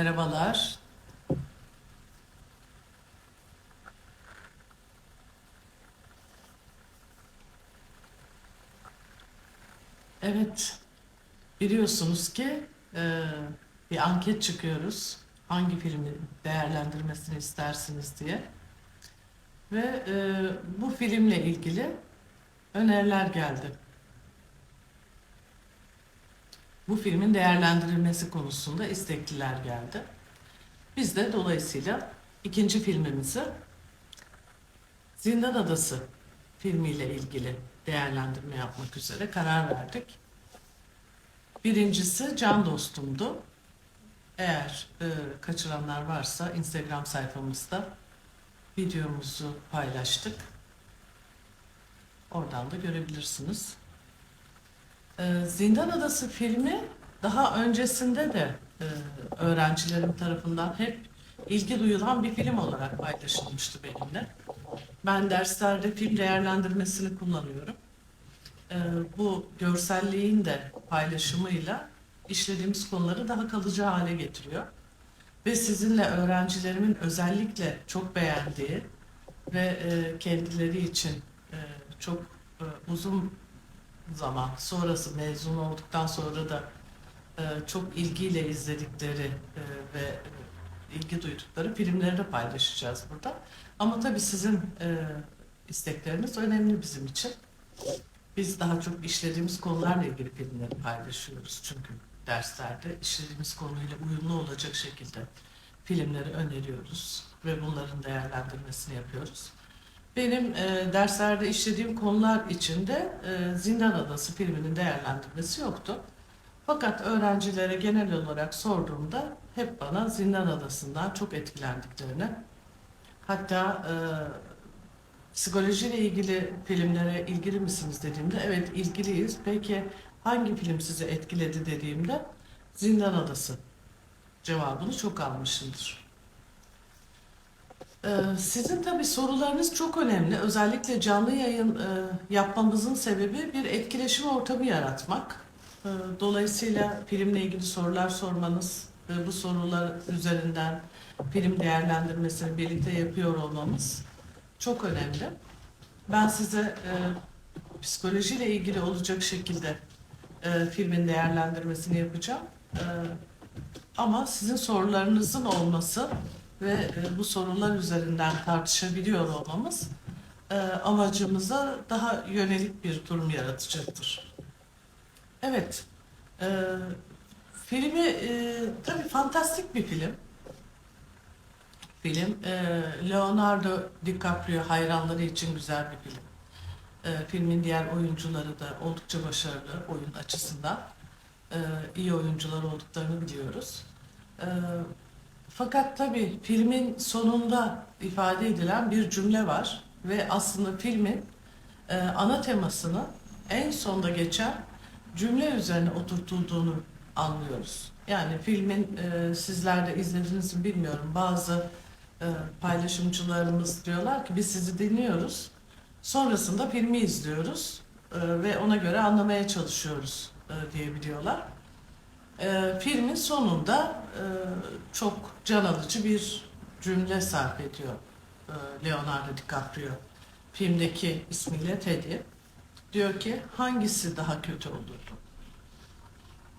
Merhabalar. Evet, biliyorsunuz ki e, bir anket çıkıyoruz. Hangi filmi değerlendirmesini istersiniz diye. Ve e, bu filmle ilgili öneriler geldi. Bu filmin değerlendirilmesi konusunda istekliler geldi. Biz de dolayısıyla ikinci filmimizi Zindan Adası filmiyle ilgili değerlendirme yapmak üzere karar verdik. Birincisi Can Dostum'du. Eğer e, kaçıranlar varsa Instagram sayfamızda videomuzu paylaştık. Oradan da görebilirsiniz. E, Zindan Adası filmi daha öncesinde de e, öğrencilerim tarafından hep ilgi duyulan bir film olarak paylaşılmıştı benimle. Ben derslerde film değerlendirmesini kullanıyorum. Ee, bu görselliğin de paylaşımıyla işlediğimiz konuları daha kalıcı hale getiriyor. Ve sizinle öğrencilerimin özellikle çok beğendiği ve e, kendileri için e, çok uzun zaman sonrası mezun olduktan sonra da e, çok ilgiyle izledikleri e, ve e, ilgi duydukları filmleri de paylaşacağız burada. Ama tabii sizin e, istekleriniz önemli bizim için. Biz daha çok işlediğimiz konularla ilgili filmleri paylaşıyoruz. Çünkü derslerde işlediğimiz konuyla uyumlu olacak şekilde filmleri öneriyoruz ve bunların değerlendirmesini yapıyoruz. Benim e, derslerde işlediğim konular içinde e, Zindan Adası filminin değerlendirmesi yoktu. Fakat öğrencilere genel olarak sorduğumda hep bana Zindan Adası'ndan çok etkilendiklerini, hatta e, psikolojiyle ilgili filmlere ilgili misiniz dediğimde evet ilgiliyiz. Peki hangi film sizi etkiledi dediğimde Zindan Adası cevabını çok almışımdır. Ee, Sizin tabii sorularınız çok önemli. Özellikle canlı yayın e, yapmamızın sebebi bir etkileşim ortamı yaratmak. Ee, Dolayısıyla filmle ilgili sorular sormanız bu sorular üzerinden film değerlendirmesini birlikte yapıyor olmamız çok önemli. Ben size e, psikolojiyle ilgili olacak şekilde e, filmin değerlendirmesini yapacağım. Ama sizin sorularınızın olması ve e, bu sorular üzerinden tartışabiliyor olmamız e, amacımıza daha yönelik bir durum yaratacaktır. Evet, e, filmi e, tabii fantastik bir film. Film Leonardo DiCaprio hayranları için güzel bir film. Filmin diğer oyuncuları da oldukça başarılı oyun açısından. İyi oyuncular olduklarını biliyoruz. Fakat tabii filmin sonunda ifade edilen bir cümle var ve aslında filmin e, ana temasını en sonda geçen cümle üzerine oturtulduğunu anlıyoruz. Yani filmin e, sizler de bilmiyorum. Bazı e, paylaşımcılarımız diyorlar ki biz sizi dinliyoruz. Sonrasında filmi izliyoruz e, ve ona göre anlamaya çalışıyoruz e, diyebiliyorlar. E, filmin sonunda e, çok can alıcı bir cümle sarf ediyor e, Leonardo DiCaprio. Filmdeki ismiyle Teddy. Diyor ki hangisi daha kötü olurdu?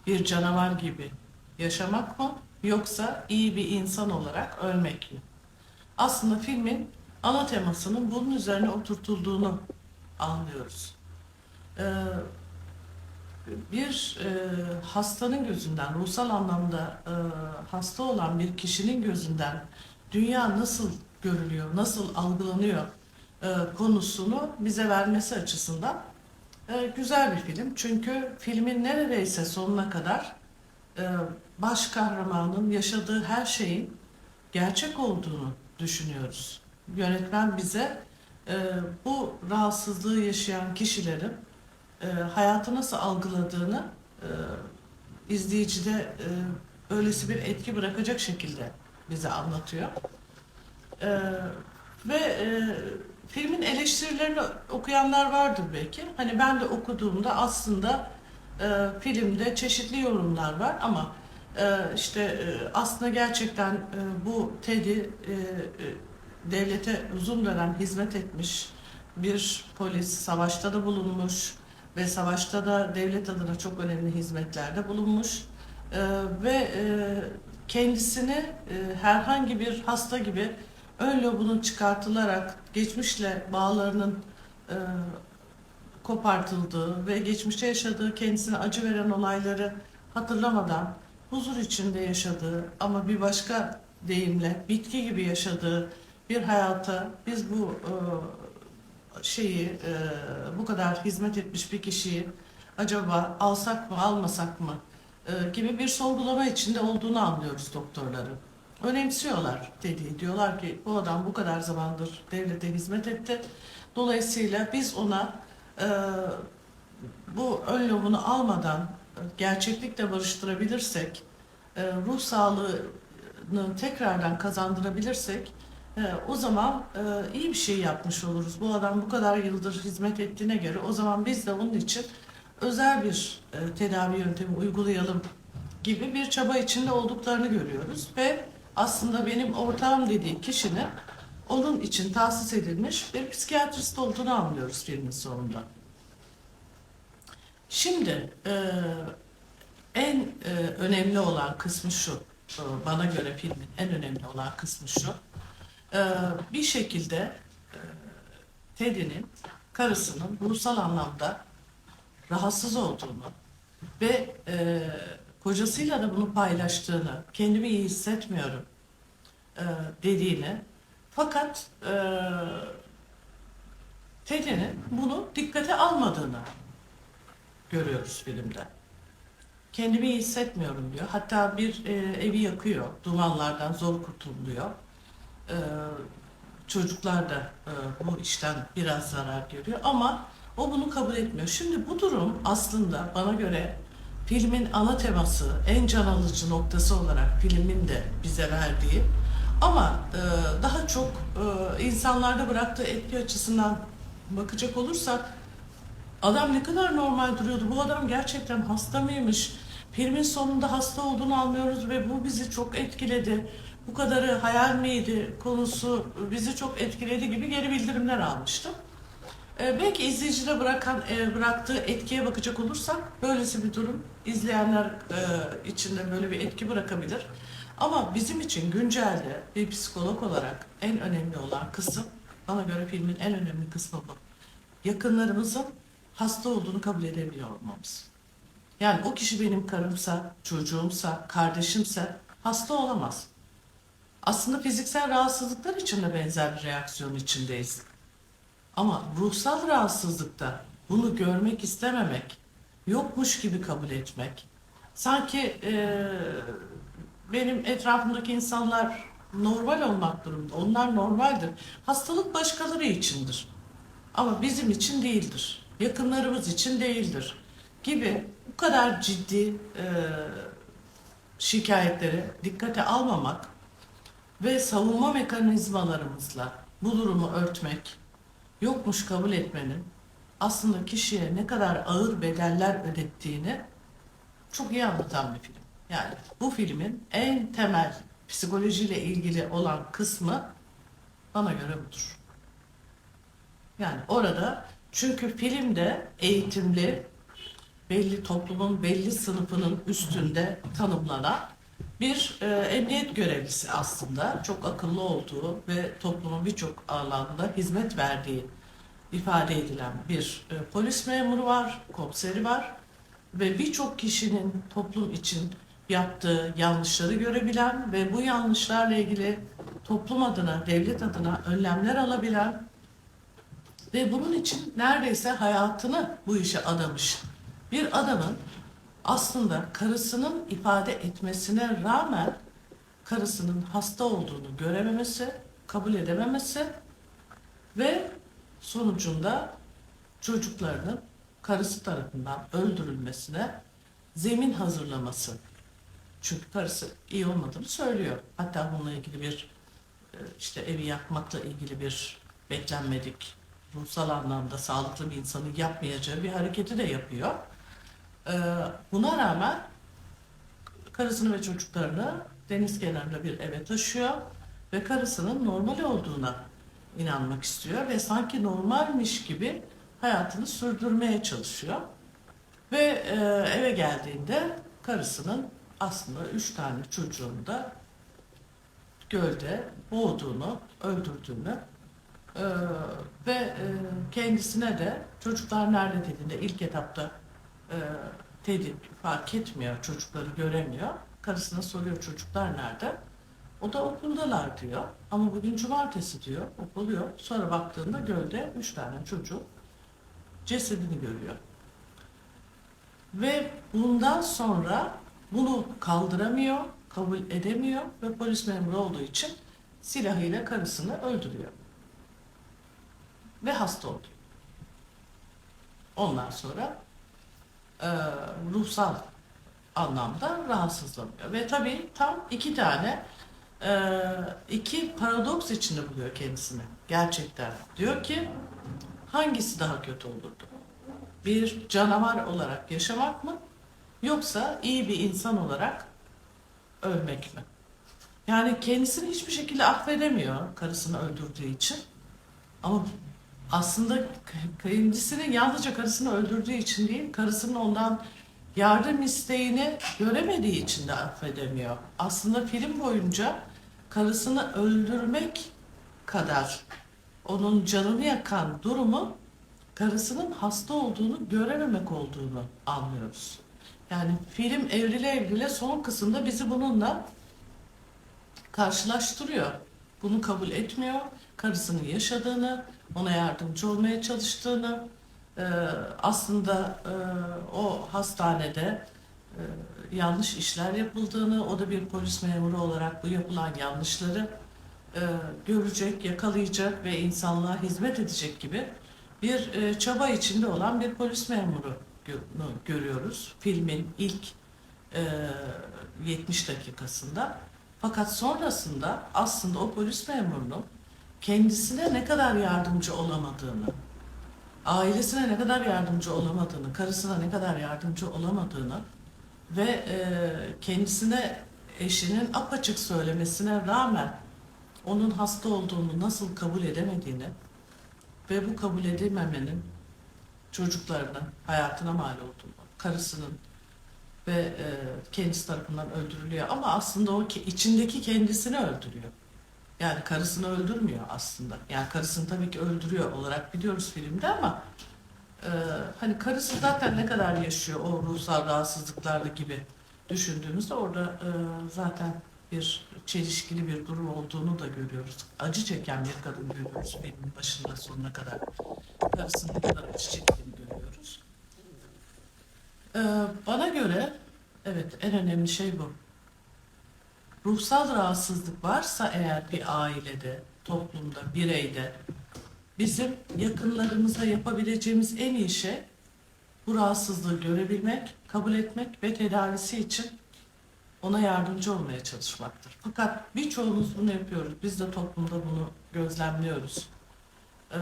Bir canavar gibi yaşamak mı yoksa iyi bir insan olarak ölmek mi? Aslında filmin ana temasının bunun üzerine oturtulduğunu anlıyoruz. Ee, bir e, hastanın gözünden, ruhsal anlamda e, hasta olan bir kişinin gözünden dünya nasıl görülüyor, nasıl algılanıyor e, konusunu bize vermesi açısından e, güzel bir film. Çünkü filmin neredeyse sonuna kadar e, baş kahramanın yaşadığı her şeyin gerçek olduğunu düşünüyoruz. Yönetmen bize e, bu rahatsızlığı yaşayan kişilerin e, hayatı nasıl algıladığını e, izleyicide e, öylesi bir etki bırakacak şekilde bize anlatıyor. E, ve e, filmin eleştirilerini okuyanlar vardır belki. Hani ben de okuduğumda aslında e, filmde çeşitli yorumlar var ama e, işte e, aslında gerçekten e, bu Teddy e, e, devlete uzun dönem hizmet etmiş bir polis, savaşta da bulunmuş ve savaşta da devlet adına çok önemli hizmetlerde bulunmuş. E, ve e, kendisini e, herhangi bir hasta gibi ön lobunun çıkartılarak geçmişle bağlarının e, kopartıldığı ve geçmişte yaşadığı kendisine acı veren olayları hatırlamadan huzur içinde yaşadığı ama bir başka deyimle bitki gibi yaşadığı bir hayata biz bu e, şeyi e, bu kadar hizmet etmiş bir kişiyi acaba alsak mı almasak mı e, gibi bir sorgulama içinde olduğunu anlıyoruz doktorların. Önemsiyorlar dediği. Diyorlar ki bu adam bu kadar zamandır devlete hizmet etti. Dolayısıyla biz ona e, bu ön almadan e, gerçeklikle barıştırabilirsek, e, ruh sağlığını tekrardan kazandırabilirsek e, o zaman e, iyi bir şey yapmış oluruz. Bu adam bu kadar yıldır hizmet ettiğine göre o zaman biz de onun için özel bir e, tedavi yöntemi uygulayalım gibi bir çaba içinde olduklarını görüyoruz ve aslında benim ortağım dediği kişinin onun için tahsis edilmiş bir psikiyatrist olduğunu anlıyoruz filmin sonunda. Şimdi e, en e, önemli olan kısmı şu, e, bana göre filmin en önemli olan kısmı şu. E, bir şekilde e, Teddy'nin karısının ruhsal anlamda rahatsız olduğunu ve e, kocasıyla da bunu paylaştığını, kendimi iyi hissetmiyorum e, dediğini fakat e, Teddy'nin bunu dikkate almadığını görüyoruz filmde. Kendimi iyi hissetmiyorum diyor. Hatta bir e, evi yakıyor. Dumanlardan zor kurtuluyor. E, çocuklar da e, bu işten biraz zarar görüyor ama o bunu kabul etmiyor. Şimdi bu durum aslında bana göre filmin ana teması, en can alıcı noktası olarak filmin de bize verdiği ama e, daha çok e, insanlarda bıraktığı etki açısından bakacak olursak Adam ne kadar normal duruyordu. Bu adam gerçekten hasta mıymış? Filmin sonunda hasta olduğunu anlıyoruz ve bu bizi çok etkiledi. Bu kadarı hayal miydi konusu bizi çok etkiledi gibi geri bildirimler almıştım. Ee, belki izleyicide bırakan e, bıraktığı etkiye bakacak olursak böylesi bir durum izleyenler e, için böyle bir etki bırakabilir. Ama bizim için güncelde bir psikolog olarak en önemli olan kısım bana göre filmin en önemli kısmı bu. Yakınlarımızın hasta olduğunu kabul edemiyor olmamız. Yani o kişi benim karımsa, çocuğumsa, kardeşimse hasta olamaz. Aslında fiziksel rahatsızlıklar için de benzer bir reaksiyon içindeyiz. Ama ruhsal rahatsızlıkta bunu görmek istememek, yokmuş gibi kabul etmek, sanki e, benim etrafımdaki insanlar normal olmak durumunda, onlar normaldir. Hastalık başkaları içindir. Ama bizim için değildir. Yakınlarımız için değildir. Gibi bu kadar ciddi e, şikayetleri dikkate almamak ve savunma mekanizmalarımızla bu durumu örtmek, yokmuş kabul etmenin aslında kişiye ne kadar ağır bedeller ödettiğini çok iyi anlatan bir film. Yani bu filmin en temel psikolojiyle ilgili olan kısmı bana göre budur. Yani orada çünkü filmde eğitimli belli toplumun belli sınıfının üstünde tanımlanan bir e, emniyet görevlisi aslında çok akıllı olduğu ve toplumun birçok alanda hizmet verdiği ifade edilen bir e, polis memuru var, komiseri var ve birçok kişinin toplum için yaptığı yanlışları görebilen ve bu yanlışlarla ilgili toplum adına, devlet adına önlemler alabilen ve bunun için neredeyse hayatını bu işe adamış bir adamın aslında karısının ifade etmesine rağmen karısının hasta olduğunu görememesi, kabul edememesi ve sonucunda çocuklarının karısı tarafından öldürülmesine zemin hazırlaması. Çünkü karısı iyi olmadığını söylüyor. Hatta bununla ilgili bir e, işte evi yakmakla ilgili bir beklenmedik ruhsal anlamda sağlıklı bir insanın yapmayacağı bir hareketi de yapıyor. Ee, buna rağmen karısını ve çocuklarını deniz kenarında bir eve taşıyor ve karısının normal olduğuna inanmak istiyor ve sanki normalmiş gibi hayatını sürdürmeye çalışıyor. Ve e, eve geldiğinde karısının aslında üç tane çocuğunu da gölde boğduğunu, öldürdüğünü e, ve e, kendisine de çocuklar nerede dediğinde ilk etapta e, Teddy fark etmiyor, çocukları göremiyor. Karısına soruyor çocuklar nerede? O da okuldalar diyor. Ama bugün cumartesi diyor, okul yok. Sonra baktığında gölde üç tane çocuk cesedini görüyor. Ve bundan sonra bunu kaldıramıyor, kabul edemiyor ve polis memuru olduğu için silahıyla karısını öldürüyor. Ve hasta oluyor. Ondan sonra e, ruhsal anlamda rahatsızlanıyor. Ve tabii tam iki tane e, iki paradoks içinde buluyor kendisini. Gerçekten. Diyor ki hangisi daha kötü olurdu? Bir canavar olarak yaşamak mı? Yoksa iyi bir insan olarak ölmek mi? Yani kendisini hiçbir şekilde affedemiyor karısını öldürdüğü için. Ama aslında kendisini yalnızca karısını öldürdüğü için değil, karısının ondan yardım isteğini göremediği için de affedemiyor. Aslında film boyunca karısını öldürmek kadar onun canını yakan durumu karısının hasta olduğunu görememek olduğunu anlıyoruz. Yani film evrile evrile son kısımda bizi bununla karşılaştırıyor. Bunu kabul etmiyor. Karısının yaşadığını, ona yardımcı olmaya çalıştığını, e, aslında e, o hastanede e, yanlış işler yapıldığını, o da bir polis memuru olarak bu yapılan yanlışları e, görecek, yakalayacak ve insanlığa hizmet edecek gibi bir e, çaba içinde olan bir polis memuru gö- görüyoruz filmin ilk e, 70 dakikasında. Fakat sonrasında aslında o polis memurunun kendisine ne kadar yardımcı olamadığını, ailesine ne kadar yardımcı olamadığını, karısına ne kadar yardımcı olamadığını ve e, kendisine eşinin apaçık söylemesine rağmen onun hasta olduğunu nasıl kabul edemediğini ve bu kabul edememenin çocuklarının hayatına mal olduğunu, karısının ve e, kendisi tarafından öldürülüyor ama aslında o ki içindeki kendisini öldürüyor. Yani karısını öldürmüyor aslında. Yani karısını tabii ki öldürüyor olarak biliyoruz filmde ama e, hani karısı zaten ne kadar yaşıyor o ruhsal rahatsızlıklarla gibi düşündüğümüzde orada e, zaten bir çelişkili bir durum olduğunu da görüyoruz. Acı çeken bir kadın görüyoruz filmin başında sonuna kadar. Karısının ne kadar acı çektiğini görüyoruz. Ee, bana göre evet en önemli şey bu. Ruhsal rahatsızlık varsa eğer bir ailede, toplumda, bireyde bizim yakınlarımıza yapabileceğimiz en iyi şey bu rahatsızlığı görebilmek, kabul etmek ve tedavisi için ona yardımcı olmaya çalışmaktır. Fakat birçoğumuz bunu yapıyoruz. Biz de toplumda bunu gözlemliyoruz. Ee,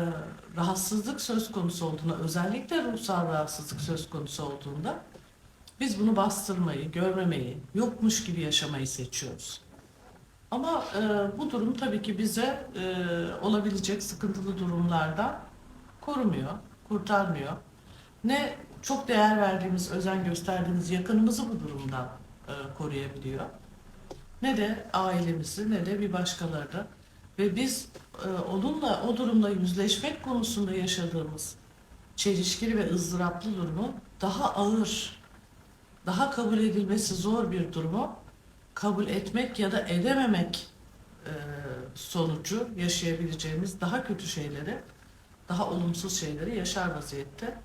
rahatsızlık söz konusu olduğunda, özellikle ruhsal rahatsızlık söz konusu olduğunda biz bunu bastırmayı, görmemeyi, yokmuş gibi yaşamayı seçiyoruz. Ama e, bu durum tabii ki bize e, olabilecek sıkıntılı durumlardan korumuyor, kurtarmıyor. Ne çok değer verdiğimiz, özen gösterdiğimiz yakınımızı bu durumdan e, koruyabiliyor. Ne de ailemizi ne de bir başkalarını. Ve biz e, onunla, o durumla yüzleşmek konusunda yaşadığımız çelişkili ve ızdıraplı durumu daha ağır, daha kabul edilmesi zor bir durumu kabul etmek ya da edememek e, sonucu yaşayabileceğimiz daha kötü şeyleri, daha olumsuz şeyleri yaşar vaziyette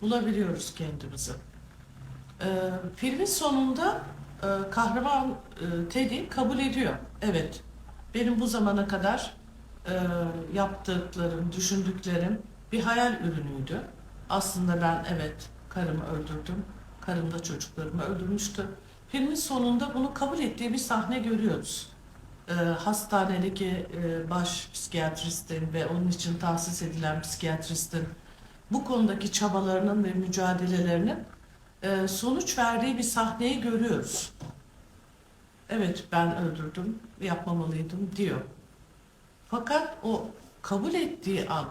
bulabiliyoruz kendimizi. E, filmin sonunda e, kahraman e, Teddy kabul ediyor. Evet, benim bu zamana kadar e, yaptıklarım, düşündüklerim bir hayal ürünüydü. Aslında ben evet karımı öldürdüm, karım da çocuklarımı öldürmüştü. Filmin sonunda bunu kabul ettiği bir sahne görüyoruz. E, hastanedeki e, baş psikiyatristin ve onun için tahsis edilen psikiyatristin bu konudaki çabalarının ve mücadelelerinin e, sonuç verdiği bir sahneyi görüyoruz. evet ben öldürdüm, yapmamalıydım diyor. Fakat o kabul ettiği an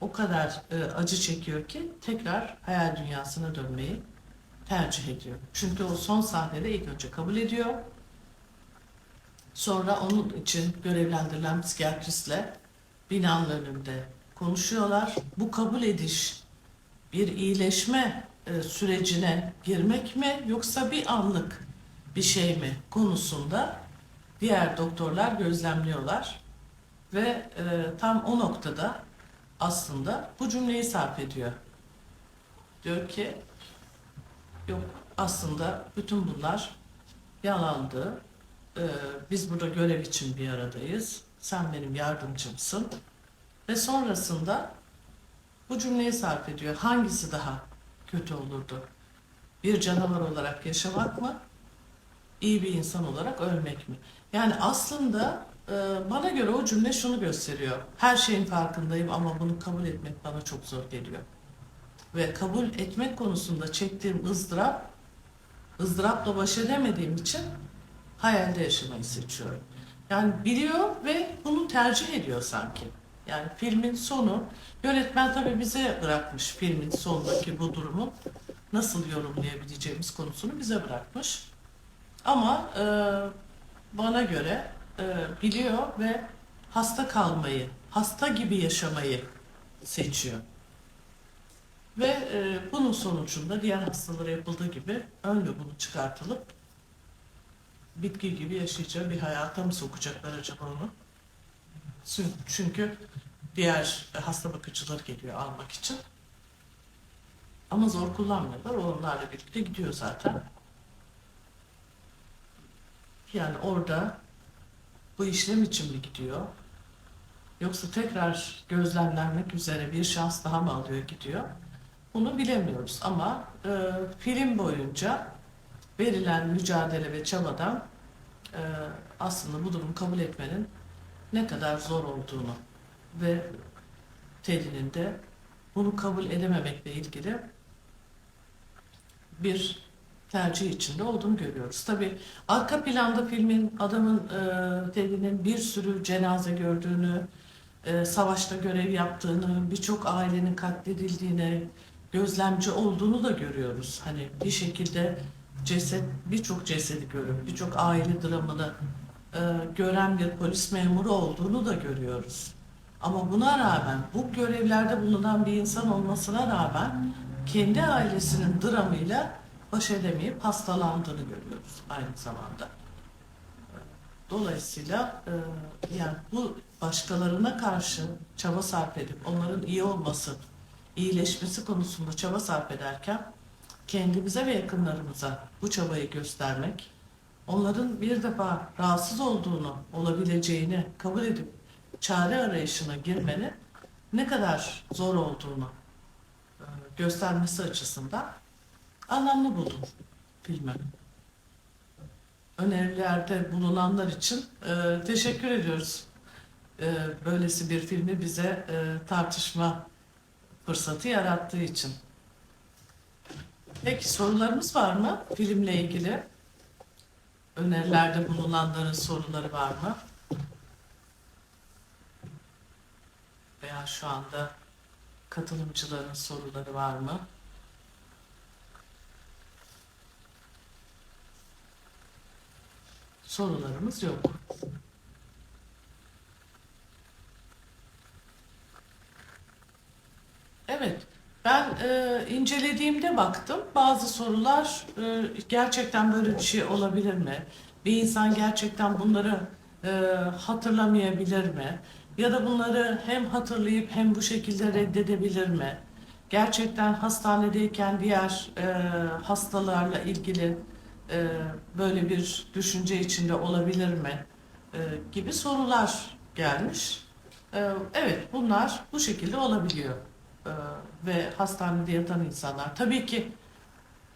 o kadar e, acı çekiyor ki tekrar hayal dünyasına dönmeyi tercih ediyor. Çünkü o son sahnede ilk önce kabul ediyor. Sonra onun için görevlendirilen psikiyatristle binanın önünde konuşuyorlar. Bu kabul ediş bir iyileşme e, sürecine girmek mi yoksa bir anlık bir şey mi konusunda diğer doktorlar gözlemliyorlar ve e, tam o noktada aslında bu cümleyi sarf ediyor. Diyor ki yok aslında bütün bunlar yalandı. Ee, biz burada görev için bir aradayız. Sen benim yardımcımsın. Ve sonrasında bu cümleyi sarf ediyor. Hangisi daha kötü olurdu? Bir canavar olarak yaşamak mı? İyi bir insan olarak ölmek mi? Yani aslında e, bana göre o cümle şunu gösteriyor. Her şeyin farkındayım ama bunu kabul etmek bana çok zor geliyor. Ve kabul etmek konusunda çektiğim ızdırap, ızdırapla baş edemediğim için hayalde yaşamayı seçiyorum. Yani biliyor ve bunu tercih ediyor sanki. Yani filmin sonu, yönetmen tabii bize bırakmış filmin sonundaki bu durumu nasıl yorumlayabileceğimiz konusunu bize bırakmış. Ama e, bana göre e, biliyor ve hasta kalmayı, hasta gibi yaşamayı seçiyor. Ve e, bunun sonucunda diğer hastalara yapıldığı gibi ön lobunu çıkartılıp bitki gibi yaşayacağı bir hayata mı sokacaklar acaba onu? Çünkü- diğer hasta bakıcılar geliyor almak için. Ama zor kullanmıyorlar. Onlarla birlikte gidiyor zaten. Yani orada bu işlem için mi gidiyor? Yoksa tekrar gözlemlenmek üzere bir şans daha mı alıyor gidiyor? Bunu bilemiyoruz ama e, film boyunca verilen mücadele ve çabadan e, aslında bu durumu kabul etmenin ne kadar zor olduğunu ve Teddy'nin de bunu kabul edememekle ilgili bir tercih içinde olduğunu görüyoruz. Tabii arka planda filmin adamın e, Teddy'nin bir sürü cenaze gördüğünü, e, savaşta görev yaptığını, birçok ailenin katledildiğini, gözlemci olduğunu da görüyoruz. Hani bir şekilde ceset, birçok cesedi görüp, birçok aile dramını e, gören bir polis memuru olduğunu da görüyoruz. Ama buna rağmen, bu görevlerde bulunan bir insan olmasına rağmen kendi ailesinin dramıyla baş edemeyip hastalandığını görüyoruz aynı zamanda. Dolayısıyla e, yani bu başkalarına karşı çaba sarf edip onların iyi olması, iyileşmesi konusunda çaba sarf ederken kendimize ve yakınlarımıza bu çabayı göstermek, onların bir defa rahatsız olduğunu, olabileceğini kabul edip çare arayışına girmenin ne kadar zor olduğunu e, göstermesi açısından anlamlı buldum filmi. Önerilerde bulunanlar için e, teşekkür ediyoruz. E, böylesi bir filmi bize tartışma fırsatı yarattığı için. Peki sorularımız var mı filmle ilgili? Önerilerde bulunanların soruları var mı? Veya şu anda katılımcıların soruları var mı? Sorularımız yok. Evet, ben e, incelediğimde baktım. Bazı sorular e, gerçekten böyle bir şey olabilir mi? Bir insan gerçekten bunları e, hatırlamayabilir mi? Ya da bunları hem hatırlayıp hem bu şekilde reddedebilir mi? Gerçekten hastanedeyken diğer e, hastalarla ilgili e, böyle bir düşünce içinde olabilir mi? E, gibi sorular gelmiş. E, evet, bunlar bu şekilde olabiliyor. E, ve hastanede yatan insanlar. Tabii ki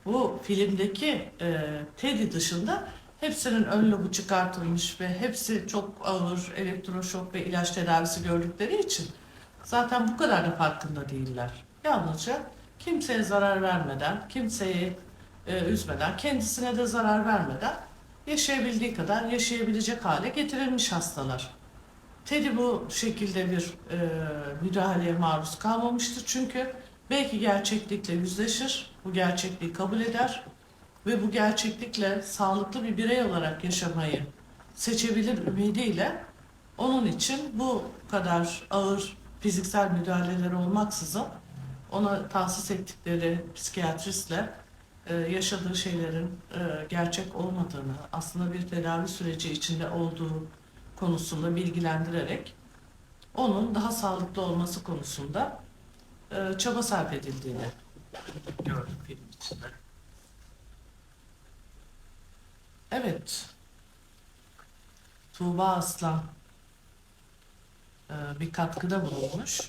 bu filmdeki e, Teddy dışında hepsinin ön lobu çıkartılmış ve hepsi çok ağır elektroşok ve ilaç tedavisi gördükleri için zaten bu kadar da farkında değiller. Yalnızca kimseye zarar vermeden, kimseyi e, üzmeden, kendisine de zarar vermeden yaşayabildiği kadar yaşayabilecek hale getirilmiş hastalar. Teddy bu şekilde bir e, müdahaleye maruz kalmamıştır. Çünkü belki gerçeklikle yüzleşir, bu gerçekliği kabul eder ve bu gerçeklikle sağlıklı bir birey olarak yaşamayı seçebilir ümidiyle onun için bu kadar ağır fiziksel müdahaleler olmaksızın ona tahsis ettikleri psikiyatristle e, yaşadığı şeylerin e, gerçek olmadığını, aslında bir tedavi süreci içinde olduğu konusunda bilgilendirerek onun daha sağlıklı olması konusunda e, çaba sarf edildiğini gördüm film içinde. Evet. Tuğba Aslan e, bir katkıda bulunmuş.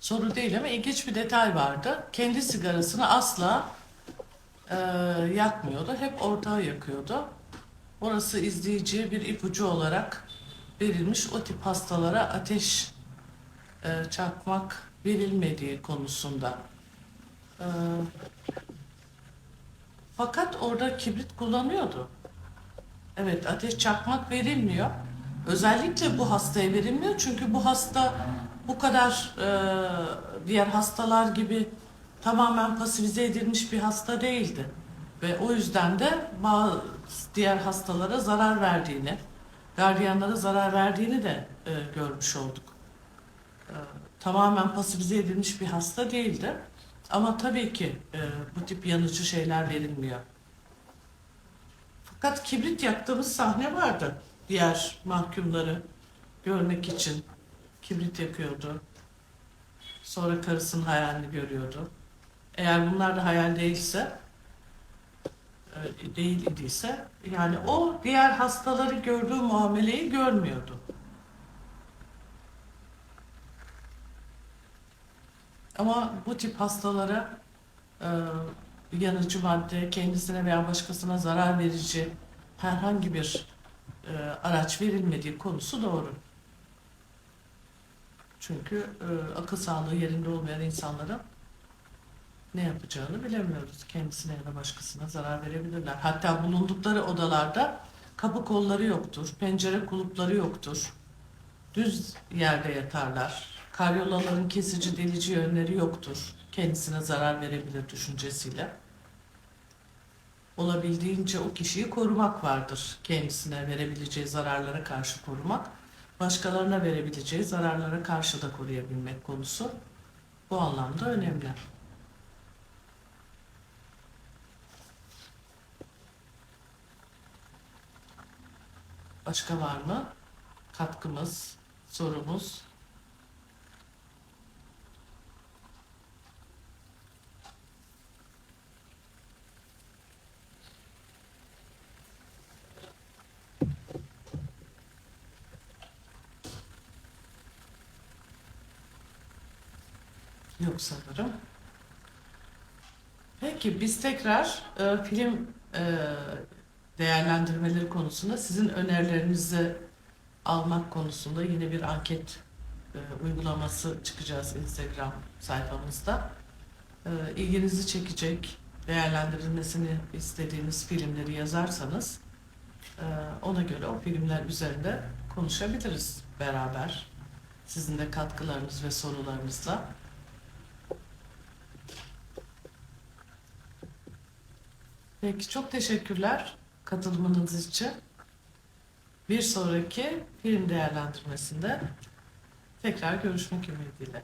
Soru değil ama ilginç bir detay vardı. Kendi sigarasını asla e, yakmıyordu. Hep ortağı yakıyordu. Orası izleyiciye bir ipucu olarak verilmiş. O tip hastalara ateş e, çakmak verilmediği konusunda. E, fakat orada kibrit kullanıyordu. Evet ateş çakmak verilmiyor. Özellikle bu hastaya verilmiyor çünkü bu hasta bu kadar e, diğer hastalar gibi tamamen pasifize edilmiş bir hasta değildi. Ve o yüzden de bazı diğer hastalara zarar verdiğini, gardiyanlara zarar verdiğini de e, görmüş olduk. E, tamamen pasifize edilmiş bir hasta değildi. Ama tabii ki e, bu tip yanıcı şeyler verilmiyor. Fakat kibrit yaktığımız sahne vardı. Diğer mahkumları görmek için kibrit yakıyordu. Sonra karısının hayalini görüyordu. Eğer bunlar da hayal değilse, değil idiyse, yani o diğer hastaları gördüğü muameleyi görmüyordu. Ama bu tip hastalara e, yanıcı madde, kendisine veya başkasına zarar verici herhangi bir e, araç verilmediği konusu doğru. Çünkü e, akıl sağlığı yerinde olmayan insanların ne yapacağını bilemiyoruz. Kendisine ya da başkasına zarar verebilirler. Hatta bulundukları odalarda kapı kolları yoktur, pencere kulupları yoktur. Düz yerde yatarlar. Karyolaların kesici delici yönleri yoktur. Kendisine zarar verebilir düşüncesiyle. Olabildiğince o kişiyi korumak vardır. Kendisine verebileceği zararlara karşı korumak. Başkalarına verebileceği zararlara karşı da koruyabilmek konusu bu anlamda önemli. Başka var mı? Katkımız, sorumuz? Yok sanırım. Peki biz tekrar e, film e, değerlendirmeleri konusunda sizin önerilerinizi almak konusunda yine bir anket e, uygulaması çıkacağız Instagram sayfamızda. E, ilginizi çekecek, değerlendirilmesini istediğiniz filmleri yazarsanız e, ona göre o filmler üzerinde konuşabiliriz beraber. Sizin de katkılarınız ve sorularınızla. Peki çok teşekkürler katılımınız için. Bir sonraki film değerlendirmesinde tekrar görüşmek ümidiyle.